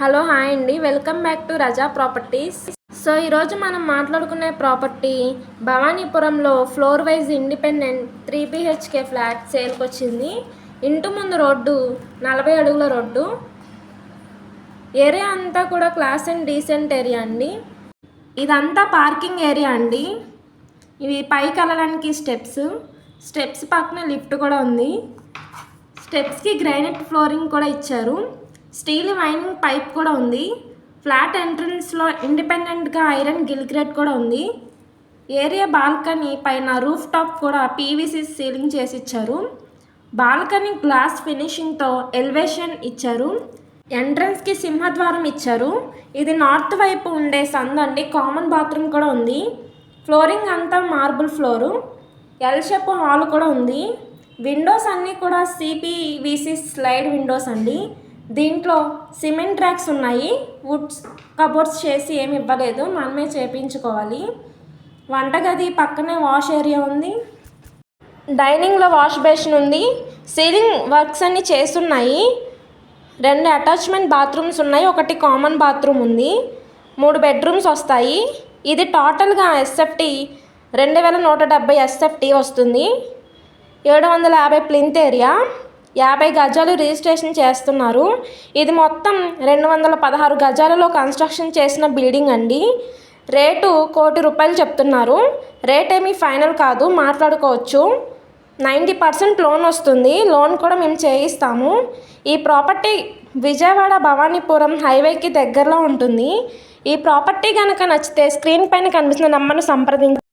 Hello hi అండి. Welcome back to Raza properties. So ఈరోజు మనం మాట్లాడుకునే property భవానీపురంలో floor wise independent three BHK flat సేల్కి వచ్చింది ఇంటి ముందు రోడ్డు నలభై అడుగుల రోడ్డు. ఏరియా అంతా కూడా క్లాస్ అండ్ డీసెంట్ ఏరియా అండి. ఇదంతా పార్కింగ్ ఏరియా అండి. ఇవి పైకి వెళ్ళడానికి స్టెప్స్. స్టెప్స్ పక్కన లిఫ్ట్ కూడా ఉంది. స్టెప్స్కి గ్రానైట్ ఫ్లోరింగ్ కూడా ఇచ్చారు. స్టీల్ వైనింగ్ పైప్ కూడా ఉంది. ఫ్లాట్ ఎంట్రన్స్లో ఇండిపెండెంట్గా ఐరన్ గిల్గ్రేట్ కూడా ఉంది. ఏరియా బాల్కనీ పైన రూఫ్ టాప్ కూడా పీవీసీ సీలింగ్ చేసి ఇచ్చారు బాల్కనీ గ్లాస్ ఫినిషింగ్తో ఎలివేషన్ ఇచ్చారు. ఎంట్రన్స్కి సింహద్వారం ఇచ్చారు. ఇది నార్త్ వైపు ఉండే సందండి కామన్ బాత్రూమ్ కూడా ఉంది. ఫ్లోరింగ్ అంతా marble floor. L shape hall కూడా ఉంది. విండోస్ అన్నీ కూడా సిపివిసి స్లైడ్ విండోస్ అండి. దీంట్లో సిమెంట్ ట్రాక్స్ ఉన్నాయి. వుడ్స్ కబోర్డ్స్ చేసి ఏమి ఇవ్వలేదు. మనమే చేపించుకోవాలి. వంటగది పక్కనే వాష్ ఏరియా ఉంది. డైనింగ్లో వాష్ బేసిన్ ఉంది. సీలింగ్ వర్క్స్ అన్ని చేస్తున్నాయి. రెండు అటాచ్మెంట్ బాత్రూమ్స్ ఉన్నాయి. ఒకటి కామన్ బాత్రూమ్ ఉంది. మూడు బెడ్రూమ్స్ వస్తాయి. ఇది టోటల్గా ఎస్ఎఫ్టీ రెండు వేల నూట డెబ్బై ఎస్ఎఫ్టీ వస్తుంది. ఏడు వందల యాభై ప్లింత్ ఏరియా. యాభై గజాలు రిజిస్ట్రేషన్ చేస్తున్నారు. ఇది మొత్తం రెండు వందల పదహారు గజాలలో కన్స్ట్రక్షన్ చేసిన బిల్డింగ్ అండి. రేటు కోటి రూపాయలు చెప్తున్నారు. రేట్ ఏమీ ఫైనల్ కాదు మాట్లాడుకోవచ్చు. నైంటీ పర్సెంట్ లోన్ వస్తుంది. లోన్ కూడా మేము చేయిస్తాము. ఈ ప్రాపర్టీ విజయవాడ భవానీపురం హైవేకి దగ్గరలో ఉంటుంది. ఈ ప్రాపర్టీ కనుక నచ్చితే స్క్రీన్ పైన కనిపిస్తున్న నెంబర్ను సంప్రదించి